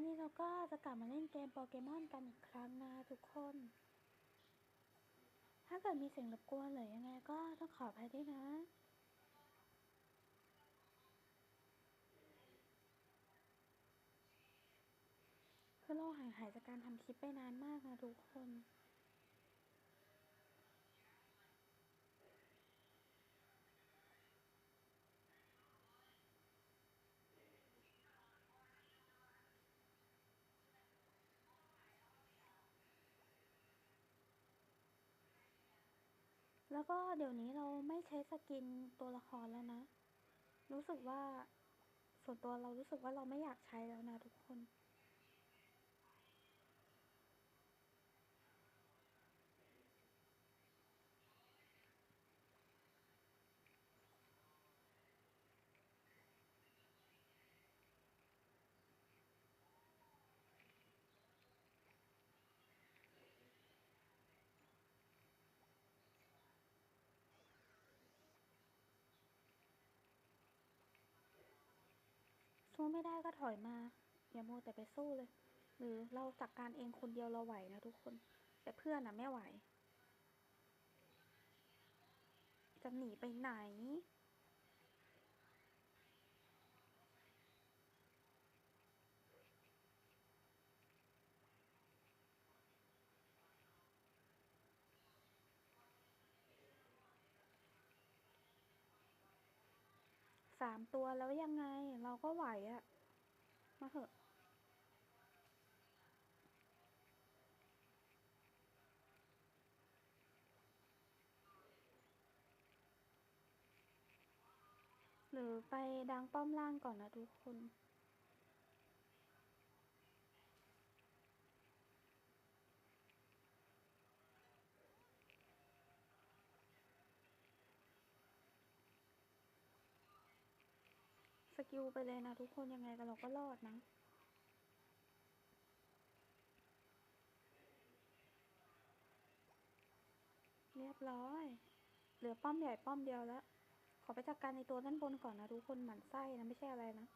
วันนี้เราก็จะกลับมาเล่นเกมโปเกมอนกันอีกครั้งนะทุกคน ถ้าเกิดมีเสียงรบกวนหรือยังไงก็ต้องขออภัยด้วยนะ คือเราห่างหายจากการทำคลิปไปนานมากนะทุกคน แล้วก็เดี๋ยวนี้เราไม่ใช้สกินตัวละครแล้วนะ รู้สึกว่าส่วนตัวเรารู้สึกว่าเราไม่อยากใช้แล้วนะทุกคน สู้ไม่ได้ก็ถอยมา อย่าโมแต่ไปสู้เลย หรือเราจัดการเองคนเดียวเราไหวนะทุกคน แต่เพื่อนอะไม่ไหว จะหนีไปไหน สามตัวแล้วยังไง เราก็ไหวอะมาเถอะหรือไปดังป้อมล่างก่อนนะทุกคน กิลไปเลยนะทุกคนยังไงกันเราก็รอดนะเรียบร้อย เหลือป้อมใหญ่ป้อมเดียวแล้ว ขอไปจัดการในตัวด้านบนก่อนนะทุกคนหมั่นไส้นะไม่ใช่อะไรนะ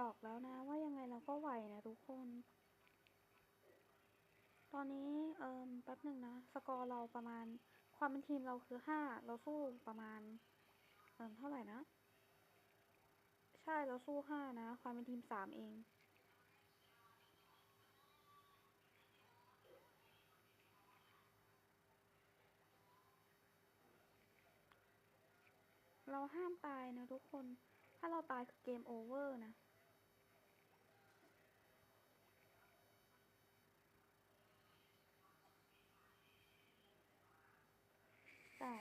บอกแล้วนะว่ายังไงเราก็ไหวนะทุกคน ตอนนี้เอิมแป๊บหนึ่งนะ สกอร์เราประมาณ ความเป็นทีมเราคือห้าเราสู้ประมาณ เอิมเท่าไหร่นะ ใช่เราสู้ห้านะ ความเป็นทีมสามเองเราห้ามตายนะทุกคน ถ้าเราตายคือเกมโอเวอร์นะ แต่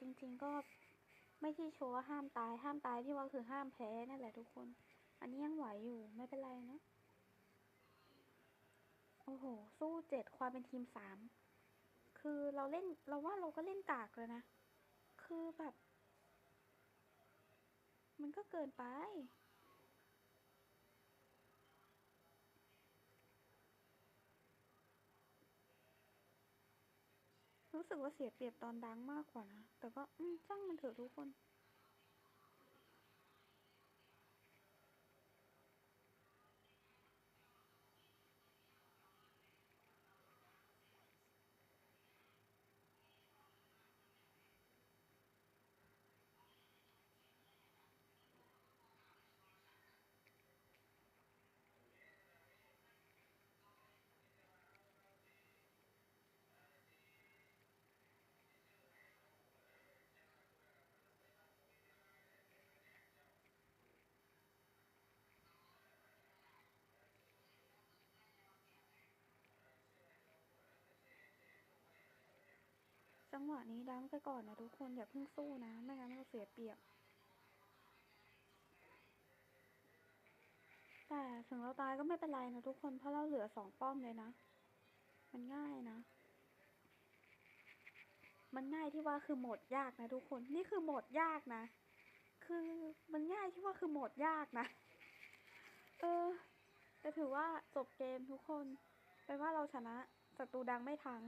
จริงๆก็ไม่ที่ชัวร์ว่าห้ามตาย ห้ามตายที่ว่าคือห้ามแพ้นั่นแหละทุกคน อันนี้ยังไหวอยู่ไม่เป็นไรนะ โอ้โห สู้เจ็ดความเป็นทีมสามคือเราเล่นเราว่าเราก็เล่นกากเลยนะ คือแบบ มันก็เกินไป รู้สึกว่าเสียเปรียบตอนดังมากกว่านะ แต่ก็อืมช่างมันเถอะทุกคน จังหวะนี้ดังไปก่อนนะทุกคนอย่าเพิ่งสู้นะไม่งั้นเราเสียเปรียบ แต่ถึงเราตายก็ไม่เป็นไรนะทุกคนเพราะเราเหลือสองป้อมเลยนะ มันง่ายนะ มันง่ายที่ว่าคือโหมดยากนะทุกคนนี่คือโหมดยากนะ คือมันง่ายที่ว่าคือโหมดยากนะ เออแต่ถือว่าจบเกมทุกคนแปลว่าเราชนะศัตรูดังไม่ทัง